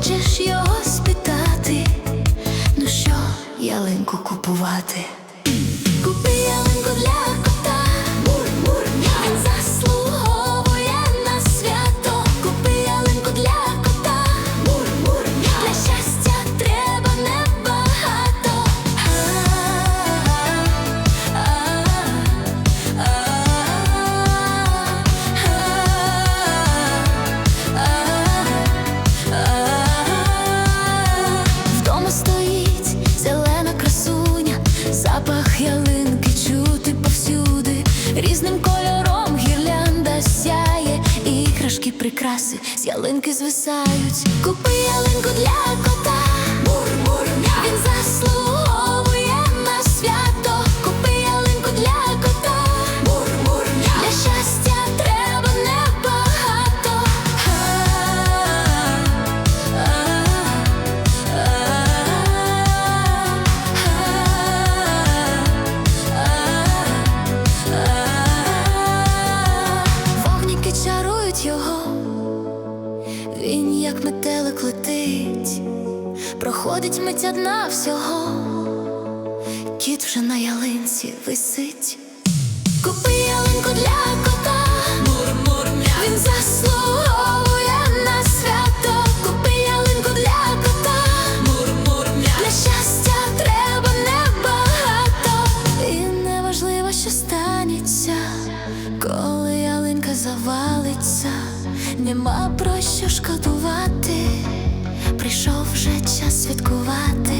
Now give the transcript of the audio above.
Хочеш його спитати, ну що ялинку купувати? Купи ялинку для кота. Іграшки прикраси з ялинки звисають. Купи ялинку для кота. Чарують його, він як метелик летить, проходить миття дна всього, кіт вже на ялинці висить. Купи ялинку для завалиться, нема про що шкодувати. Прийшов вже час святкувати.